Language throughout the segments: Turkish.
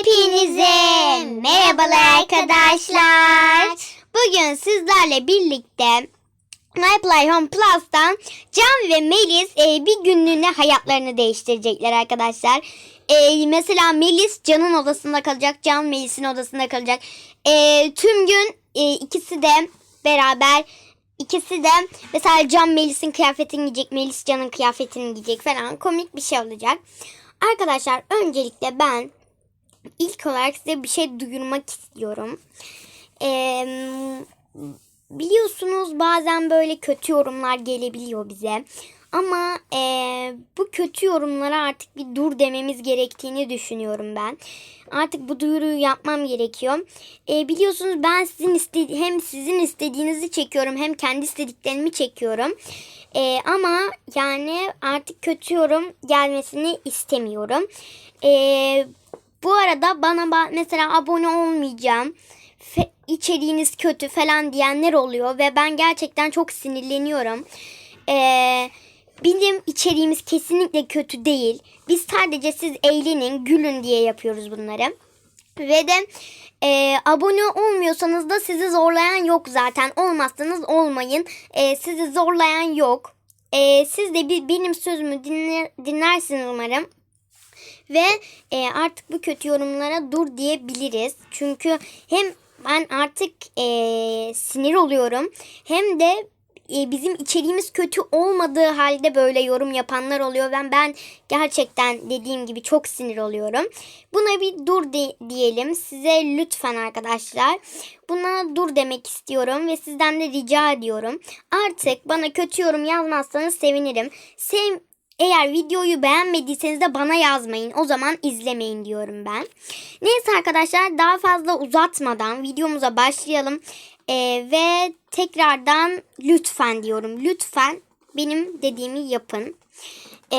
Hepinize merhabalar arkadaşlar. Bugün sizlerle birlikte My Play Home Plus'tan Can ve Melis e, bir günlüğüne hayatlarını değiştirecekler arkadaşlar. E, mesela Melis Can'ın odasında kalacak, Can Melis'in odasında kalacak. E, tüm gün e, ikisi de beraber ikisi de mesela Can Melis'in kıyafetini giyecek, Melis Can'ın kıyafetini giyecek falan komik bir şey olacak. Arkadaşlar öncelikle ben ilk olarak size bir şey duyurmak istiyorum. Ee, biliyorsunuz bazen böyle kötü yorumlar gelebiliyor bize. Ama ee, bu kötü yorumlara artık bir dur dememiz gerektiğini düşünüyorum ben. Artık bu duyuruyu yapmam gerekiyor. Ee, biliyorsunuz ben sizin istedi hem sizin istediğinizi çekiyorum hem kendi istediklerimi çekiyorum. Ee, ama yani artık kötü yorum gelmesini istemiyorum. Ee, bu arada bana ba- mesela abone olmayacağım. İçeriğiniz kötü falan diyenler oluyor ve ben gerçekten çok sinirleniyorum. Ee, bizim içeriğimiz kesinlikle kötü değil. Biz sadece siz eğlenin, gülün diye yapıyoruz bunları. Ve de e, abone olmuyorsanız da sizi zorlayan yok zaten. Olmazsanız olmayın. E, sizi zorlayan yok. E, siz de bir, benim sözümü dinler, dinlersiniz umarım. Ve e, artık bu kötü yorumlara dur diyebiliriz. Çünkü hem ben artık e, sinir oluyorum hem de e, bizim içeriğimiz kötü olmadığı halde böyle yorum yapanlar oluyor. Ben ben gerçekten dediğim gibi çok sinir oluyorum. Buna bir dur de- diyelim. Size lütfen arkadaşlar. Buna dur demek istiyorum ve sizden de rica ediyorum. Artık bana kötü yorum yazmazsanız sevinirim. Sev eğer videoyu beğenmediyseniz de bana yazmayın. O zaman izlemeyin diyorum ben. Neyse arkadaşlar daha fazla uzatmadan videomuza başlayalım. Ee, ve tekrardan lütfen diyorum. Lütfen benim dediğimi yapın. Ee,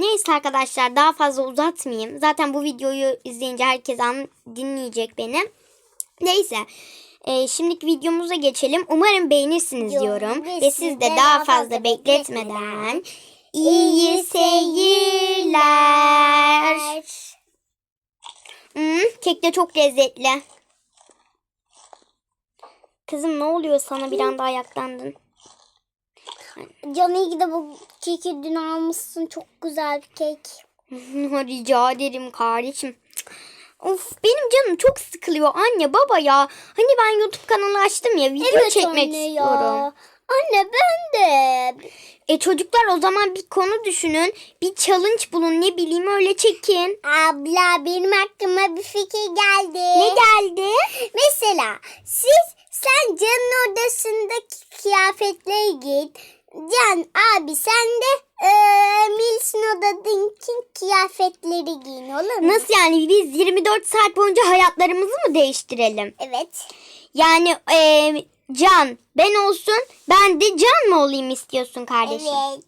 neyse arkadaşlar daha fazla uzatmayayım. Zaten bu videoyu izleyince herkes an dinleyecek beni. Neyse. Ee, şimdiki videomuza geçelim. Umarım beğenirsiniz diyorum. Ve siz de daha fazla bekletmeden iyi seyirler. Hmm, kek de çok lezzetli. Kızım ne oluyor sana bir anda ayaklandın? Can iyi ki de bu keki dün almışsın. Çok güzel bir kek. Rica ederim kardeşim. Of benim canım çok sıkılıyor anne baba ya. Hani ben YouTube kanalı açtım ya video çekmek anne istiyorum. Anne ben de. E çocuklar o zaman bir konu düşünün. Bir challenge bulun ne bileyim öyle çekin. Abla benim aklıma bir fikir geldi. Ne geldi? Mesela siz sen Can'ın odasındaki kıyafetleri giy. Can abi sen de eee Melis'in odadaki kıyafetleri giyin olur mu? Nasıl yani biz 24 saat boyunca hayatlarımızı mı değiştirelim? Evet. Yani e, Can ben olsun ben de Can mı olayım istiyorsun kardeşim? Evet.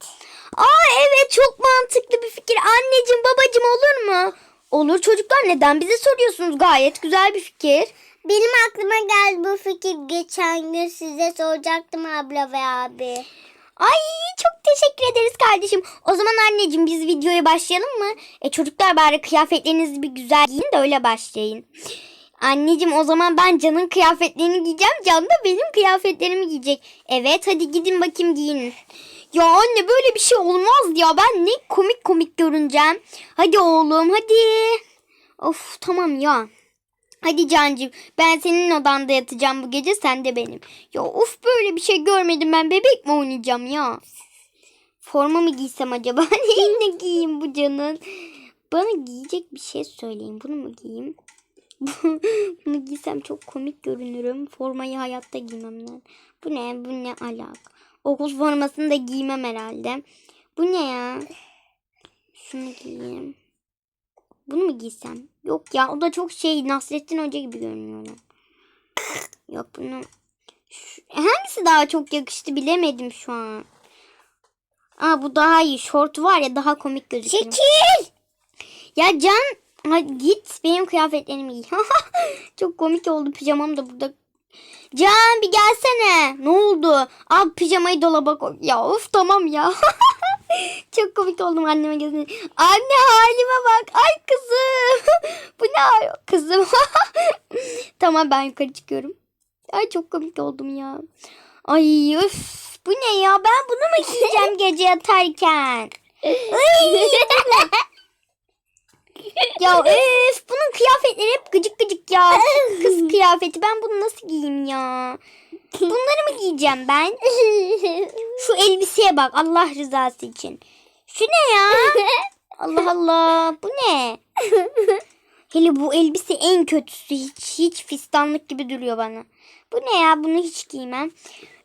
Aa evet çok mantıklı bir fikir. Anneciğim babacığım olur mu? Olur çocuklar neden bize soruyorsunuz? Gayet güzel bir fikir. Benim aklıma geldi bu fikir geçen gün size soracaktım abla ve abi. Ay çok teşekkür ederiz kardeşim. O zaman anneciğim biz videoya başlayalım mı? E çocuklar bari kıyafetlerinizi bir güzel giyin de öyle başlayın. Anneciğim o zaman ben Can'ın kıyafetlerini giyeceğim. Can da benim kıyafetlerimi giyecek. Evet hadi gidin bakayım giyinin. Ya anne böyle bir şey olmaz ya. Ben ne komik komik görüneceğim. Hadi oğlum hadi. Of tamam ya. Hadi Cancığım ben senin odanda yatacağım bu gece sen de benim. Ya of böyle bir şey görmedim ben bebek mi oynayacağım ya? Forma mı giysem acaba? Neyini giyeyim bu canın? Bana giyecek bir şey söyleyin. Bunu mu giyeyim? Bunu giysem çok komik görünürüm. Formayı hayatta giymem ben. Bu ne? Bu ne alak? Okul formasını da giymem herhalde. Bu ne ya? Şunu giyeyim. Bunu mu giysem? Yok ya o da çok şey Nasrettin Hoca gibi görünüyor. Yok bunu. Şu- hangisi daha çok yakıştı bilemedim şu an. Aa bu daha iyi. Şort var ya daha komik gözüküyor. Çekil. Ya Can ha, git benim kıyafetlerimi giy. Çok komik oldu pijamam da burada. Can bir gelsene. Ne oldu? Al pijamayı dolaba koy. Ya of tamam ya. Çok komik oldum anneme gözüne. Anne halime bak. Ay kızım. Bu ne kızım. tamam ben yukarı çıkıyorum. Ay çok komik oldum ya. Ay üf bu ne ya ben bunu mu giyeceğim gece yatarken? Ay, ya üf bunun kıyafetleri hep gıcık gıcık ya. Kız kıyafeti ben bunu nasıl giyeyim ya? Bunları mı giyeceğim ben? Şu elbiseye bak Allah rızası için. Şu ne ya? Allah Allah bu ne? Hele bu elbise en kötüsü. Hiç hiç fistanlık gibi duruyor bana. Bu ne ya? Bunu hiç giymem.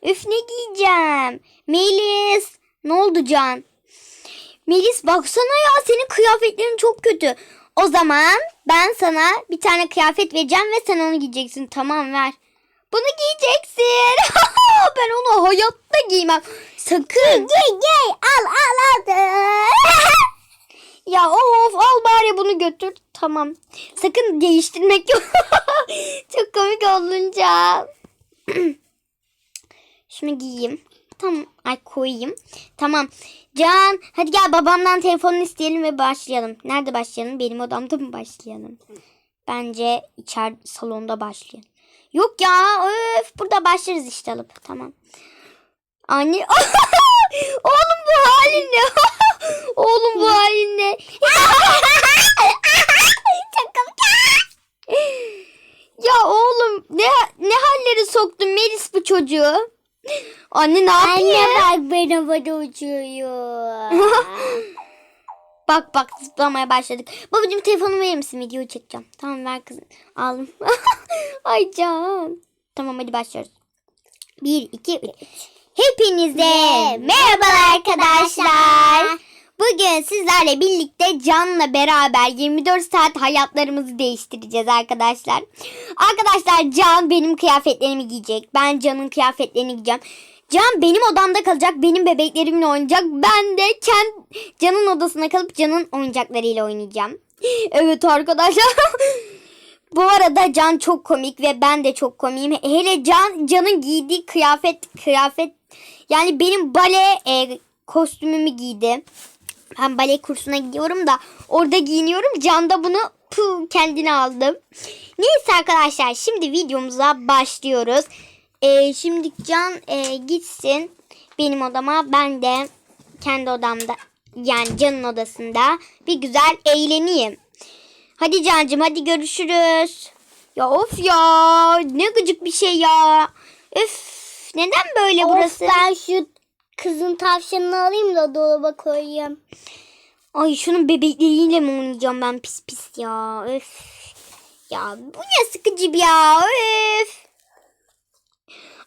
Üf ne giyeceğim? Melis. Ne oldu Can? Melis baksana ya senin kıyafetlerin çok kötü. O zaman ben sana bir tane kıyafet vereceğim ve sen onu giyeceksin. Tamam ver. Bunu giyeceksin. ben onu hayatta giymem. Sakın. Gel gel al al al. Ya of al bari bunu götür. Tamam. Sakın değiştirmek yok. Çok komik olunca. Şunu giyeyim. Tamam. Ay koyayım. Tamam. Can hadi gel babamdan telefonunu isteyelim ve başlayalım. Nerede başlayalım? Benim odamda mı başlayalım? Bence içer salonda başlayalım. Yok ya öf burada başlarız işte alıp. Tamam. Anne oğlum bu halin ne? oğlum bu halin ne? Ya oğlum ne ne halleri soktun Melis bu çocuğu? Anne ne Anne yapıyor? bak ben havada uçuyor. Bak bak zıplamaya başladık. Babacığım telefonumu verir misin? Video çekeceğim. Tamam ver kızım. Aldım. Ay can. Tamam hadi başlıyoruz. Bir, iki, üç. Hepinize merhaba arkadaşlar. Bugün sizlerle birlikte Can'la beraber 24 saat hayatlarımızı değiştireceğiz arkadaşlar. Arkadaşlar Can benim kıyafetlerimi giyecek. Ben Can'ın kıyafetlerini giyeceğim. Can benim odamda kalacak. Benim bebeklerimle oynayacak. Ben de Ken Can'ın odasına kalıp Can'ın oyuncaklarıyla oynayacağım. Evet arkadaşlar. Bu arada Can çok komik ve ben de çok komiyim. Hele Can Can'ın giydiği kıyafet kıyafet yani benim bale e, kostümümü giydi. Ben bale kursuna gidiyorum da orada giyiniyorum. Can da bunu puh, kendine aldım. Neyse arkadaşlar şimdi videomuza başlıyoruz. E, şimdi Can e, gitsin benim odama. Ben de kendi odamda yani Can'ın odasında bir güzel eğleneyim. Hadi Can'cığım hadi görüşürüz. Ya of ya ne gıcık bir şey ya. Öf neden böyle burası? Of ben şu kızın tavşanını alayım da dolaba koyayım. Ay şunun bebekleriyle mi oynayacağım ben pis pis ya. Öf. Ya bu ne sıkıcı bir ya. Öf.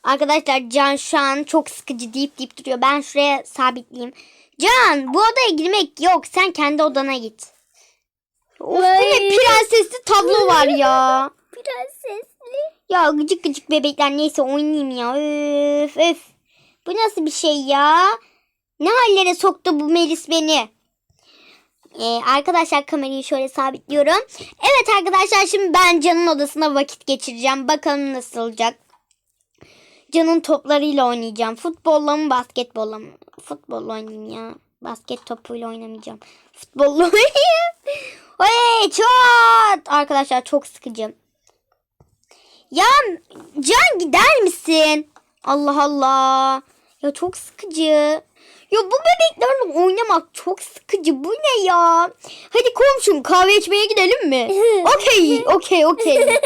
Arkadaşlar Can şu an çok sıkıcı deyip deyip duruyor. Ben şuraya sabitleyeyim. Can bu odaya girmek yok. Sen kendi odana git. Of bu ne prensesli tablo var ya. Prensesli. Ya gıcık gıcık bebekler neyse oynayayım ya. Öf öf. Bu nasıl bir şey ya? Ne hallere soktu bu Melis beni? Ee, arkadaşlar kamerayı şöyle sabitliyorum. Evet arkadaşlar şimdi ben Can'ın odasına vakit geçireceğim. Bakalım nasıl olacak. Can'ın toplarıyla oynayacağım. Futbolla mı basketbolla mı? Futbolla oynayayım ya. Basket topuyla oynamayacağım. Futbolla oynayayım. Hey çat! Arkadaşlar çok sıkıcı. Ya Can gider misin? Allah Allah. Ya çok sıkıcı. Ya bu bebeklerle oynamak çok sıkıcı. Bu ne ya? Hadi komşum kahve içmeye gidelim mi? Okey, okey, okey.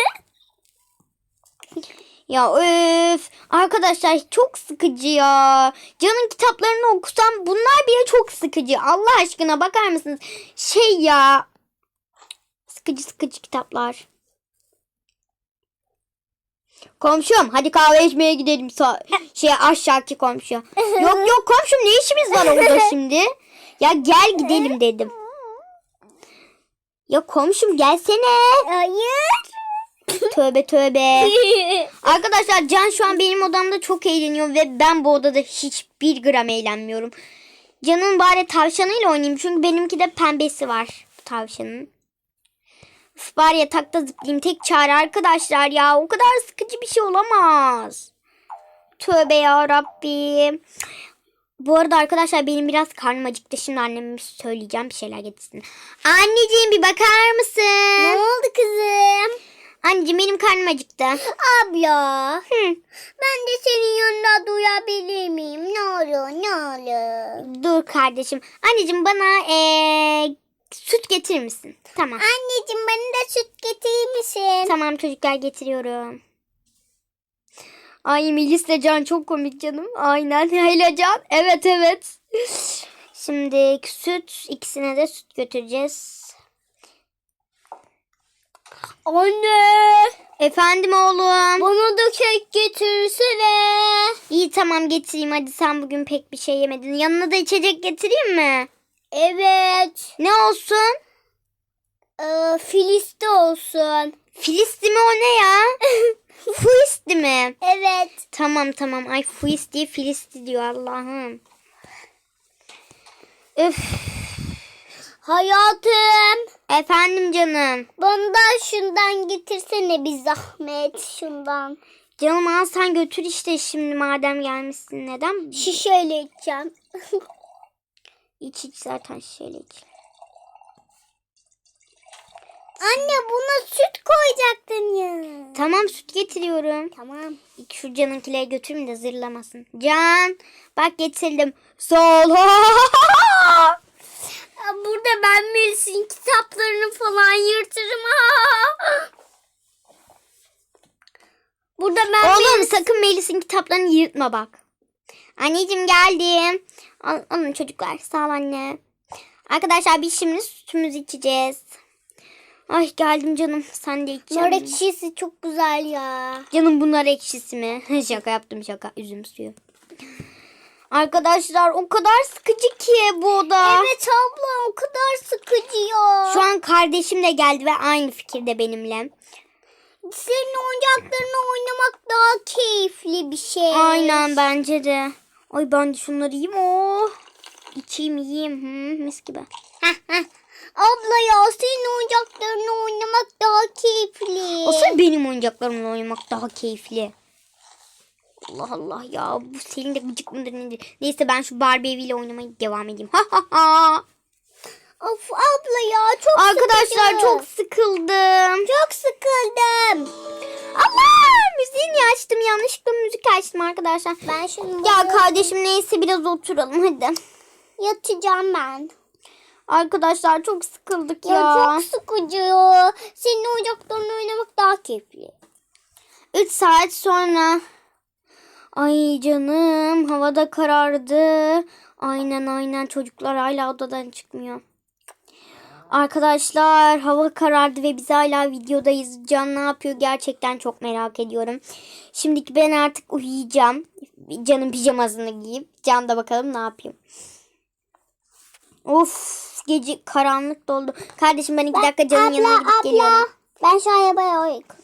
Ya öf. Arkadaşlar çok sıkıcı ya. Can'ın kitaplarını okusam bunlar bile çok sıkıcı. Allah aşkına bakar mısınız? Şey ya. Sıkıcı sıkıcı kitaplar. Komşum hadi kahve içmeye gidelim. Sa- şey aşağıki komşu. Yok yok komşum ne işimiz var orada şimdi? Ya gel gidelim dedim. Ya komşum gelsene. Hayır. Tövbe tövbe. Arkadaşlar Can şu an benim odamda çok eğleniyor ve ben bu odada hiçbir gram eğlenmiyorum. Can'ın bari tavşanıyla oynayayım çünkü benimki de pembesi var bu tavşanın. Üf, bari yatakta zıplayayım tek çare arkadaşlar ya o kadar sıkıcı bir şey olamaz. Tövbe ya Rabbim. Bu arada arkadaşlar benim biraz karnım acıktı. Şimdi anneme söyleyeceğim bir şeyler getirsin. Anneciğim bir bakar ne mısın? oldu kızım? Karnım acıktı. Abla. Hı. Ben de senin yanında duyabilir miyim? Ne olur ne olur. Dur kardeşim. Anneciğim bana eee, süt getirir misin? Tamam. Anneciğim bana da süt getirir misin? Tamam çocuklar getiriyorum. Ay Melis'le Can çok komik canım. Aynen. Hele Can. Evet evet. Şimdi süt ikisine de süt götüreceğiz. Anne. Efendim oğlum. Bana da kek getirsene. İyi tamam getireyim. Hadi sen bugün pek bir şey yemedin. Yanına da içecek getireyim mi? Evet. Ne olsun? Ee, Filiste olsun. Filisti mi o ne ya? Fuisti mi? Evet. Tamam tamam. Ay fuisti filisti diyor Allah'ım. Üf. Hayatım. Efendim canım. Bana da şundan getirsene bir zahmet şundan. Canım al sen götür işte şimdi madem gelmişsin. Neden? Şişeyle içeceğim. İç iç zaten şöyle iç. Anne buna süt koyacaktın ya. Tamam süt getiriyorum. Tamam. Şu canınkileri götüreyim de zırlamasın. Can bak getirdim. Sol. Burada ben Melis'in kitaplarını falan yırtırım. Burada ben Oğlum Melis- sakın Melis'in kitaplarını yırtma bak. Anneciğim geldim. Al, alın çocuklar sağ ol anne. Arkadaşlar biz şimdi sütümüzü içeceğiz. Ay geldim canım sen de iç. Nar ekşisi çok güzel ya. Canım bunlar ekşisi mi? şaka yaptım şaka. Üzüm suyu. Arkadaşlar o kadar sıkıcı ki bu oda. Evet abla o kadar sıkıcı ya. Şu an kardeşim de geldi ve aynı fikirde benimle. Senin oyuncaklarını oynamak daha keyifli bir şey. Aynen bence de. Ay ben de şunları yiyeyim. Oh. İçeyim yiyeyim. Hı, mis gibi. Abla ya senin oyuncaklarını oynamak daha keyifli. Asıl benim oyuncaklarımla oynamak daha keyifli. Allah Allah ya bu Selin de gıcık mıdır nedir? Neyse ben şu Barbie eviyle oynamaya devam edeyim. Ha ha ha. Of abla ya çok Arkadaşlar sıkıcı. çok sıkıldım. çok sıkıldım. Allah müziğini açtım yanlışlıkla müzik açtım arkadaşlar. Ben şimdi Ya kardeşim neyse biraz oturalım hadi. yatacağım ben. Arkadaşlar çok sıkıldık ya. Ya, çok sıkıcı. Senin oyuncaklarını oynamak daha keyifli. 3 saat sonra. Ay canım havada karardı. Aynen aynen çocuklar hala odadan çıkmıyor. Arkadaşlar hava karardı ve biz hala videodayız. Can ne yapıyor gerçekten çok merak ediyorum. Şimdiki ben artık uyuyacağım. Can'ın pijamasını giyip Can da bakalım ne yapayım. Of gece karanlık doldu. Kardeşim ben iki dakika Can'ın yanına gidip geliyorum. Ben şu arabaya oyuk.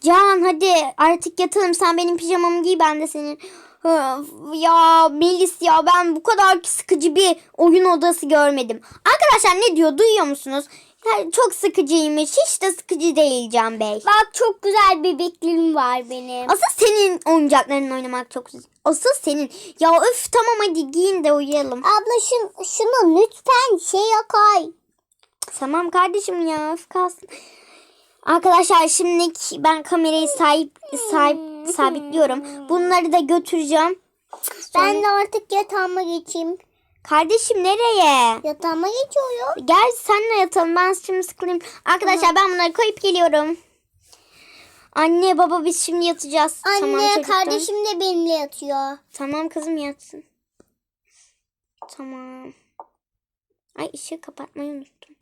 Can hadi artık yatalım. Sen benim pijamamı giy ben de senin. Ya Melis ya ben bu kadar sıkıcı bir oyun odası görmedim. Arkadaşlar ne diyor duyuyor musunuz? Çok sıkıcıymış. Hiç de sıkıcı değil Can Bey. Bak çok güzel bebeklerim var benim. Asıl senin oyuncaklarınla oynamak çok güzel. Asıl senin. Ya öf tamam hadi giyin de uyuyalım. Abla şun, şunu lütfen şeye koy. Tamam kardeşim ya öf kalsın. Arkadaşlar şimdi ben kamerayı sahip, sahip sabitliyorum. Bunları da götüreceğim. Ben de artık yatağıma geçeyim. Kardeşim nereye? Yatağıma geçiyorum. Gel senle yatalım. Ben şimdi sıkılayım. Arkadaşlar ben bunları koyup geliyorum. Anne baba biz şimdi yatacağız. tamam, Anne çocuklar. kardeşim de benimle yatıyor. Tamam kızım yatsın. Tamam. Ay ışığı kapatmayı unuttum.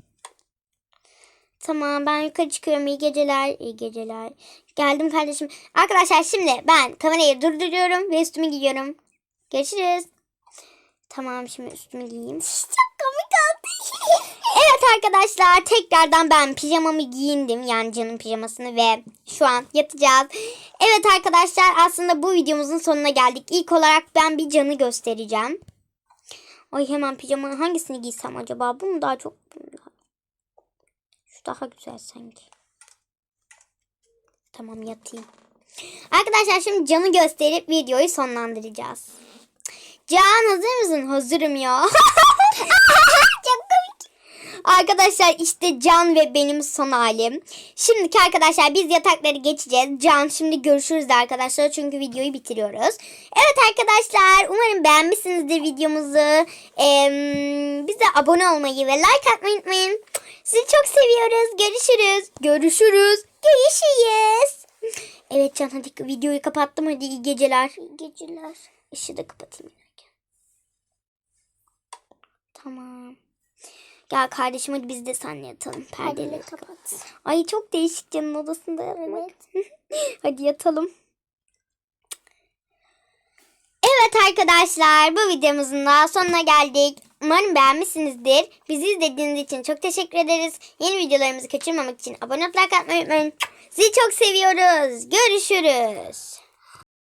Tamam ben yukarı çıkıyorum. İyi geceler. İyi geceler. Geldim kardeşim. Arkadaşlar şimdi ben kamerayı durduruyorum ve üstümü giyiyorum. Görüşürüz. Tamam şimdi üstümü giyeyim. Çok komik oldu. Evet arkadaşlar tekrardan ben pijamamı giyindim yani canım pijamasını ve şu an yatacağız. Evet arkadaşlar aslında bu videomuzun sonuna geldik. İlk olarak ben bir canı göstereceğim. Ay hemen pijama hangisini giysem acaba? Bu mu daha çok? bu mu daha- Şu daha güzel sanki. Tamam yatayım. Arkadaşlar şimdi canı gösterip videoyu sonlandıracağız. Can hazır mısın? Hazırım ya. Arkadaşlar işte Can ve benim son halim. Şimdiki arkadaşlar biz yatakları geçeceğiz. Can şimdi görüşürüz de arkadaşlar çünkü videoyu bitiriyoruz. Evet arkadaşlar umarım beğenmişsinizdir videomuzu. Ee, bize abone olmayı ve like atmayı unutmayın. Sizi çok seviyoruz. Görüşürüz. Görüşürüz. Görüşürüz. Evet Can hadi videoyu kapattım. Hadi iyi geceler. İyi geceler. Işığı da kapatayım. Tamam. Gel kardeşim hadi biz de seninle yatalım. Perdeleri kapat. Ay çok değişik canın odasında yatmak. Evet. hadi yatalım. Evet arkadaşlar bu videomuzun da sonuna geldik. Umarım beğenmişsinizdir. Bizi izlediğiniz için çok teşekkür ederiz. Yeni videolarımızı kaçırmamak için abone olup unutmayın. Sizi çok seviyoruz. Görüşürüz.